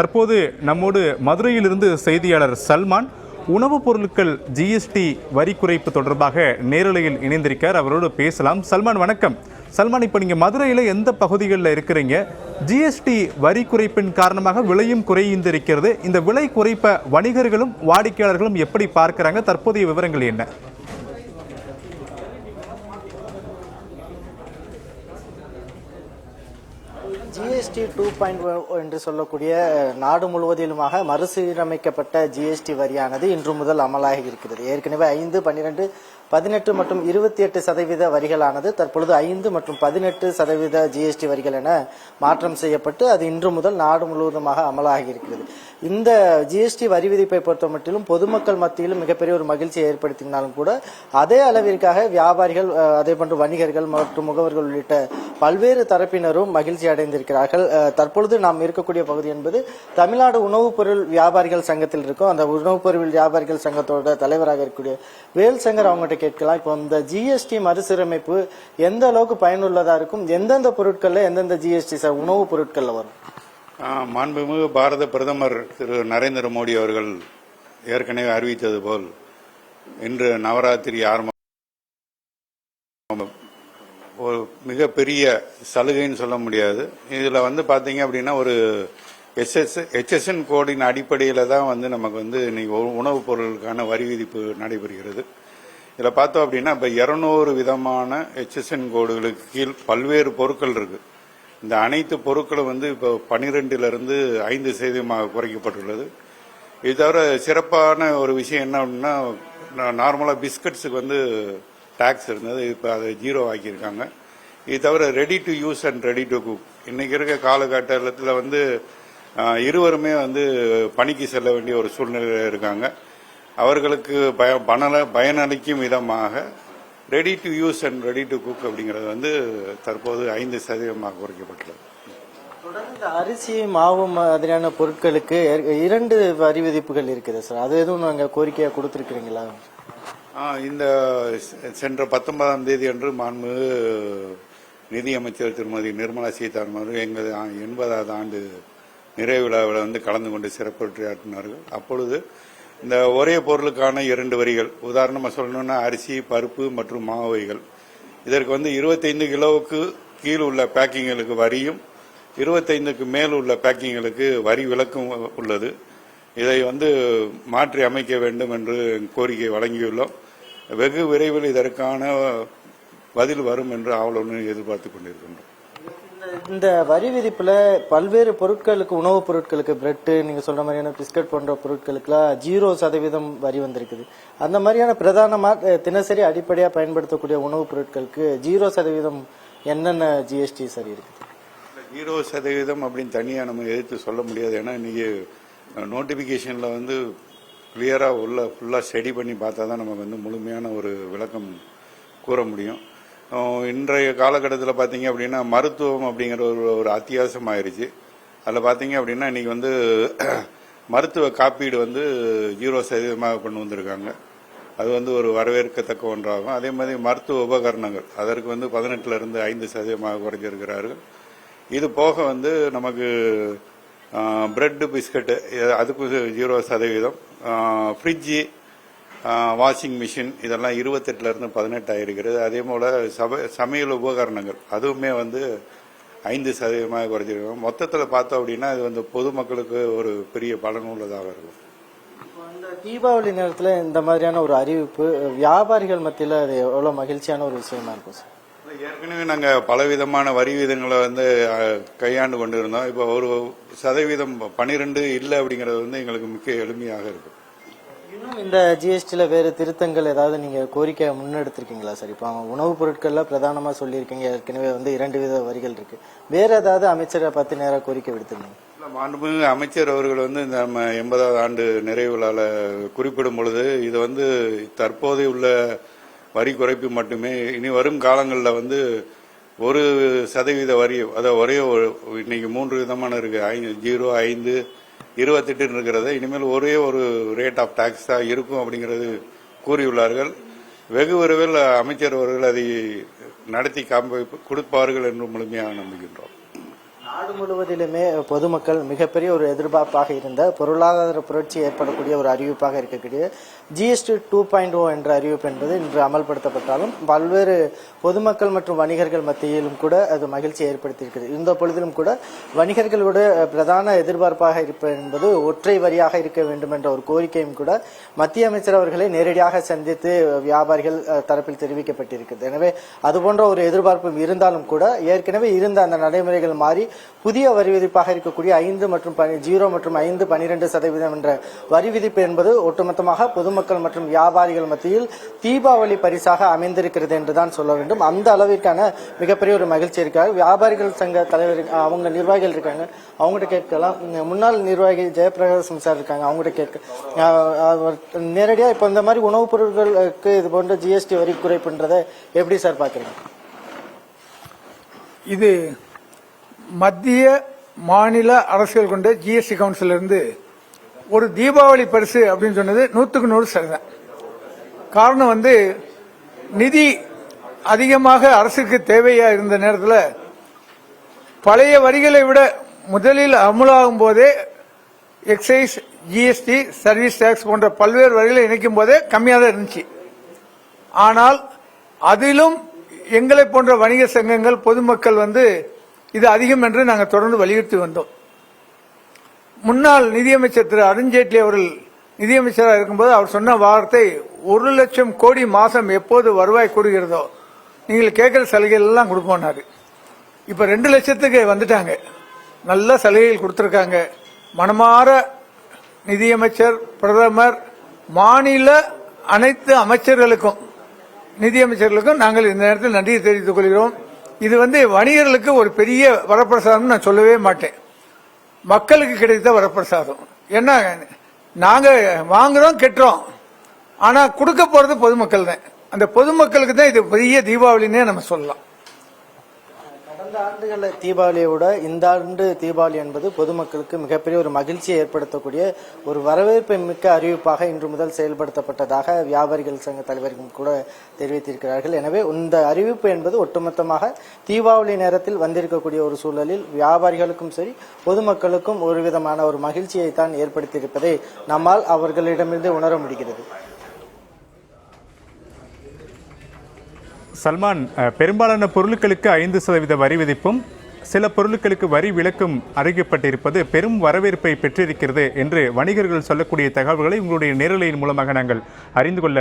தற்போது நம்மோடு மதுரையிலிருந்து செய்தியாளர் சல்மான் உணவுப் பொருட்கள் ஜிஎஸ்டி வரி குறைப்பு தொடர்பாக நேரலையில் இணைந்திருக்கார். அவரோடு பேசலாம். சல்மான் வணக்கம். சல்மான் இப்போ நீங்கள் மதுரையில் எந்த பகுதிகளில் இருக்கிறீங்க? ஜிஎஸ்டி வரி குறைப்பின் காரணமாக விலையும் குறைந்திருக்கிறது. இந்த விலை குறைப்ப வணிகர்களும் வாடிக்கையாளர்களும் எப்படி பார்க்குறாங்க? தற்போதைய விவரங்கள் என்ன? ஜிஎஸ்டி டூ பாயிண்ட் என்று சொல்லக்கூடிய நாடு முழுவதிலுமாக மறுசீரமைக்கப்பட்ட ஜிஎஸ்டி வரியானது இன்று முதல் அமலாகி இருக்கிறது. ஏற்கனவே ஐந்து பன்னிரெண்டு பதினெட்டு மற்றும் இருபத்தி எட்டு சதவீத வரிகளானது தற்பொழுது ஐந்து மற்றும் பதினெட்டு சதவீத ஜிஎஸ்டி வரிகள் என மாற்றம் செய்யப்பட்டு அது இன்று முதல் நாடு முழுவதுமாக அமலாகி இருக்கிறது இந்த ஜிஎஸ்டி வரி விதிப்பை பொறுத்த மட்டிலும் பொதுமக்கள் மத்தியிலும் மிகப்பெரிய ஒரு மகிழ்ச்சியை ஏற்படுத்தினாலும் கூட அதே அளவிற்காக வியாபாரிகள் அதே போன்று வணிகர்கள் மற்றும் முகவர்கள் உள்ளிட்ட பல்வேறு தரப்பினரும் மகிழ்ச்சி அடைந்திருக்கிறார்கள். தற்பொழுது நாம் இருக்கக்கூடிய பகுதி என்பது தமிழ்நாடு உணவுப் பொருள் வியாபாரிகள் சங்கத்தில் இருக்கும் அந்த உணவுப் பொருள் வியாபாரிகள் சங்கத்தோட தலைவராக இருக்கக்கூடிய வேல்சங்கர் அவங்ககிட்ட கேட்கலாம். இப்போ இந்த ஜிஎஸ்டி மறுசீரமைப்பு எந்த அளவுக்கு பயனுள்ளதா இருக்கும்? எந்தெந்த பொருட்கள்ல எந்தெந்த ஜிஎஸ்டி சார் உணவுப் பொருட்கள்ல வரும்? மாண்புமிகு பாரத பிரதமர் திரு நரேந்திர மோடி அவர்கள் ஏற்கனவே அறிவித்தது போல் இன்று நவராத்திரி ஆரம்பம் ஒரு மிகப்பெரிய சலுகைன்னு சொல்ல முடியாது. இதில் வந்து பார்த்தீங்க அப்படின்னா ஒரு எஸ்எஸ் ஹெச்எஸ்என் கோடின் அடிப்படையில் தான் வந்து நமக்கு வந்து இன்னைக்கு உணவுப் பொருளுக்கான வரி விதிப்பு நடைபெறுகிறது. இதில் பார்த்தோம் அப்படின்னா இப்போ இரநூறு விதமான ஹெச்எஸ்என் கோடுகளுக்கு கீழ் பல்வேறு பொருட்கள் இருக்கு. இந்த அனைத்து பொருட்களும் வந்து இப்போ பனிரெண்டிலிருந்து ஐந்து சதவீதமாக குறைக்கப்பட்டுள்ளது. இது தவிர சிறப்பான ஒரு விஷயம் என்ன அப்படின்னா நார்மலாக பிஸ்கட்ஸுக்கு வந்து டாக்ஸ் இருந்தது. இப்போ அதை ஜீரோ ஆக்கியிருக்காங்க. இது தவிர ready to use and ready to cook இன்னைக்கு இருக்க காலகட்டத்தில் வந்து இருவருமே வந்து பணிக்கு செல்ல வேண்டிய ஒரு சூழ்நிலையில் இருக்காங்க. அவர்களுக்கு பய பணல பயனளிக்கும் விதமாக ready to use and ready to cook அப்படிங்கிறது வந்து தற்போது ஐந்து சதவீதமாக குறைக்கப்பட்டுள்ளது. தொடர்ந்து அரிசி மாவு மாதிரியான பொருட்களுக்கு இரண்டு வரி விதிப்புகள் இருக்குது சார். அது எதுவும் நாங்க கோரிக்கையா கொடுத்துருக்கீங்களா ஆ, இந்த சென்ற பத்தொன்பதாம் தேதி அன்று மாண்பு நிதியமைச்சர் திருமதி நிர்மலா சீதாராமன் அவர்கள் எங்கள் ஆ- எண்பதாவது ஆண்டு நிறைவு விழாவில் வந்து கலந்து கொண்டு சிறப்புரையாற்றினார்கள். அப்பொழுது இந்த ஒரே பொருளுக்கான இரண்டு வரிகள். உதாரணமாக சொல்லணும்னா அரிசி பருப்பு மற்றும் மாவு வகைகள். இதற்கு வந்து 25 கிலோவுக்கு கீழ் உள்ள பேக்கிங்களுக்கு வரியும் 25க்கு மேல் உள்ள பேக்கிங்களுக்கு வரி விலக்கும் உள்ளது. இதை வந்து மாற்றி அமைக்க வேண்டும் என்று கோரிக்கை வழங்கியுள்ளோம். வெகு விரைவில் இதற்கான பதில் வரும் என்று ஆவலுடன் எதிர்பார்த்துக் கொண்டிருக்கின்றோம். இந்த- வரி விதிப்புல பல்வேறு பொருட்களுக்கு உணவுப் பொருட்களுக்கு பிரெட்டு நீங்க சொல்ற மாதிரியான பிஸ்கட் போன்ற பொருட்களுக்குலாம் ஜீரோ சதவீதம் வரி வந்திருக்குது. அந்த மாதிரியான பிரதானமா தினசரி அடிப்படையா பயன்படுத்தக்கூடிய உணவுப் பொருட்களுக்கு ஜீரோ சதவீதம் என்னென்ன ஜிஎஸ்டி சரி இருக்குது? ஜீரோ சதவீதம் அப்படின்னு தனியாக நம்ம எதிர்த்து சொல்ல முடியாது. ஏன்னா இன்னைக்கு நோட்டிஃபிகேஷனில் வந்து கிளியராக உள்ள ஃபுல்லாக ஸ்டடி பண்ணி பார்த்தா தான் நமக்கு வந்து முழுமையான ஒரு விளக்கம் கூற முடியும். இன்றைய காலகட்டத்தில் பார்த்தீங்க அப்படின்னா மருத்துவம் அப்படிங்கிற ஒரு ஒரு அத்தியாவசியம் ஆயிடுச்சு அதில் பார்த்தீங்க அப்படின்னா இன்னைக்கு வந்து மருத்துவ காப்பீடு வந்து ஜீரோ சதவீதமாக கொண்டு வந்திருக்காங்க. அது வந்து ஒரு வரவேற்கத்தக்க ஒன்றாகும். அதே மாதிரி மருத்துவ உபகரணங்கள் அதற்கு வந்து பதினெட்டுலேருந்து ஐந்து சதவீதமாக குறைஞ்சிருக்கிறார்கள். இது போக வந்து நமக்கு பிரெட்டு பிஸ்கட்டு அதுக்கு ஜீரோ சதவீதம். ஃப்ரிட்ஜு வாஷிங் மிஷின் இதெல்லாம் இருபத்தெட்டுல இருந்து பதினெட்டு ஆயிருக்கிறது அதே போல சப சமையல் உபகரணங்கள். அதுவுமே வந்து ஐந்து சதவீதமாக குறைஞ்சிருக்கோம் மொத்தத்தில் பார்த்தோம் அப்படின்னா இது வந்து பொதுமக்களுக்கு ஒரு பெரிய பலனுள்ளதாக இருக்கும். தீபாவளி நேரத்துல இந்த மாதிரியான ஒரு அறிவிப்பு வியாபாரிகள் மத்தியில அது எவ்வளவு மகிழ்ச்சியான ஒரு விஷயமா இருக்கும் சார்? ஏற்கனவே நாங்கள் பலவிதமான வரி விதங்களை வந்து கையாண்டு கொண்டு இருந்தோம் இப்போ ஒரு சதவீதம் பன்னிரெண்டு இல்லை அப்படிங்கிறது வந்து எங்களுக்கு மிக எளிமையாக இருக்கு. இன்னும் இந்த ஜிஎஸ்டியில் வேறு திருத்தங்கள் ஏதாவது நீங்கள் கோரிக்கை முன்னெடுத்திருக்கீங்களா சார்? இப்போ உணவுப் பொருட்களில் பிரதானமாக சொல்லியிருக்கீங்க. ஏற்கனவே வந்து இரண்டு வித வரிகள் இருக்கு. வேற ஏதாவது அமைச்சரை பார்த்து நேரம் கோரிக்கை விடுத்திருந்தீங்க? மாண்புமிகு அமைச்சர் அவர்கள் வந்து இந்த நம்ம எண்பதாவது ஆண்டு நிறைவுகளால் குறிப்பிடும் பொழுது இது வந்து தற்போதைய உள்ள வரி குறைப்பு மட்டுமே. இனி வரும் காலங்களில் வந்து ஒரு சதவீத வரி அதாவது ஒரே ஒரு இன்னைக்கு மூன்று விதமான இருக்கு. ஜீரோ ஐந்து இருபத்தெட்டுன்னு இருக்கிறது இனிமேல் ஒரே ஒரு ரேட் ஆஃப் டாக்ஸ் தான் இருக்கும் அப்படிங்கிறது கூறியுள்ளார்கள். வெகு விரைவில் அமைச்சர் அவர்கள் அதை நடத்தி காண்பி கொடுப்பார்கள் என்று முழுமையாக நம்புகின்றோம். நாடு முழுவதிலுமே பொதுமக்கள் மிகப்பெரிய ஒரு எதிர்பார்ப்பாக இருந்த பொருளாதார புரட்சி ஏற்படக்கூடிய ஒரு அறிவிப்பாக இருக்கக்கூடிய ஜிஎஸ்டி டூ பாயிண்ட் ஓ என்ற அறிவிப்பு என்பது இன்று அமல்படுத்தப்பட்டாலும் பல்வேறு பொதுமக்கள் மற்றும் வணிகர்கள் மத்தியிலும் கூட அது மகிழ்ச்சி ஏற்படுத்தியிருக்கிறது. இந்த பொழுதிலும் கூட வணிகர்களோட பிரதான எதிர்பார்ப்பாக இருப்பது என்பது ஒற்றை வரியாக இருக்க வேண்டும் என்ற ஒரு கோரிக்கையும் கூட மத்திய அமைச்சர் அவர்களை நேரடியாக சந்தித்து வியாபாரிகள் தரப்பில் தெரிவிக்கப்பட்டிருக்கிறது. எனவே அதுபோன்ற ஒரு எதிர்பார்ப்பும் இருந்தாலும் கூட ஏற்கனவே இருந்த அந்த நடைமுறைகள் மாறி புதிய வரி விதிப்பாக இருக்கக்கூடிய ஐந்து மற்றும் ஜீரோ மற்றும் ஐந்து பனிரெண்டு சதவீதம் என்ற வரி விதிப்பு என்பது ஒட்டுமொத்தமாக பொதுமக்கள் மற்றும் வியாபாரிகள் மத்தியில் தீபாவளி பரிசாக அமைந்திருக்கிறது என்றுதான் சொல்ல வேண்டும். அந்த அளவிற்கான மிகப்பெரிய ஒரு மகிழ்ச்சி இருக்காங்க வியாபாரிகள் சங்க தலைவர் அவங்க நிர்வாகிகள் இருக்காங்க. அவங்ககிட்ட கேட்கலாம். முன்னாள் நிர்வாகி ஜெயபிரகாசம் சார் இருக்காங்க. அவங்ககிட்ட கேட்க நேரடியாக இப்போ இந்த மாதிரி உணவுப் பொருட்களுக்கு இது போன்ற ஜிஎஸ்டி வரி குறைப்புன்றதை எப்படி சார் பார்க்குறீங்க இது மத்திய மாநில அரசுகள் கொண்ட ஜிஎஸ்டி கவுன்சில் இருந்து ஒரு தீபாவளி பரிசு அப்படின்னு சொன்னது நூற்றுக்கு நூறு சரிதான் காரணம் வந்து நிதி அதிகமாக அரசுக்கு தேவையா இருந்த நேரத்தில் பழைய வரிகளை விட முதலில் அமுலாகும் போதே எக்ஸைஸ் ஜிஎஸ்டி சர்வீஸ் டேக்ஸ் போன்ற பல்வேறு வரிகளை இணைக்கும் போதே கம்மியாக தான் இருந்துச்சு. ஆனால் அதிலும் எங்களை போன்ற வணிக சங்கங்கள் பொதுமக்கள் வந்து இது அதிகம் என்று நாங்கள் தொடர்ந்து வலியுறுத்தி வந்தோம். முன்னாள் நிதியமைச்சர் திரு அருண்ஜேட்லி அவர்கள் நிதியமைச்சராக இருக்கும்போது அவர் சொன்ன வார்த்தை ஒரு லட்சம் கோடி மாசம் எப்போது வருவாய் கூடுகிறதோ? நீங்கள் கேட்கிற சலுகைகள் எல்லாம் கொடுப்போம்னாரு இப்போ ரெண்டு லட்சத்துக்கு வந்துட்டாங்க. நல்ல சலுகைகள் கொடுத்துருக்காங்க. மனமாற நிதியமைச்சர் பிரதமர் மாநில அனைத்து அமைச்சர்களுக்கும் நிதியமைச்சர்களுக்கும் நாங்கள் இந்த நேரத்தில் நன்றியை தெரிவித்துக் கொள்கிறோம். இது வந்து வணிகர்களுக்கு ஒரு பெரிய வரப்பிரசாதம் நான் சொல்லவே மாட்டேன். மக்களுக்கு கிடைத்த வரப்பிரசாதம். ஏன்னா நாங்க வாங்குறோம் கெட்டுறோம். ஆனா கொடுக்க போறது பொதுமக்கள் தான் அந்த பொதுமக்களுக்கு தான் இது பெரிய தீபாவளின்னே நம்ம சொல்லலாம். கடந்த ஆண்டுகளில் தீபாவளியை விட இந்த ஆண்டு தீபாவளி என்பது பொதுமக்களுக்கு மிகப்பெரிய ஒரு மகிழ்ச்சியை ஏற்படுத்தக்கூடிய ஒரு வரவேற்பை மிக்க அறிவிப்பாக இன்று முதல் செயல்படுத்தப்பட்டதாக வியாபாரிகள் சங்க தலைவர்கள் கூட தெரிவித்திருக்கிறார்கள். எனவே இந்த அறிவிப்பு என்பது ஒட்டுமொத்தமாக தீபாவளி நேரத்தில் வந்திருக்கக்கூடிய ஒரு சூழலில் வியாபாரிகளுக்கும் சரி பொதுமக்களுக்கும் ஒரு விதமான ஒரு மகிழ்ச்சியை தான் ஏற்படுத்தியிருப்பதை நம்மால் அவர்களிடமிருந்து உணர முடிகிறது. சல்மான் பெரும்பாலான பொருட்களுக்கு ஐந்து சதவீத வரி விதிப்பும் சில பொருட்களுக்கு வரி விலக்கும் அறிவிக்கப்பட்டிருப்பது பெரும் வரவேற்பை பெற்றிருக்கிறது என்று வணிகர்கள் சொல்லக்கூடிய தகவல்களை உங்களுடைய நேரலையின் மூலமாக நாங்கள் அறிந்து கொள்ள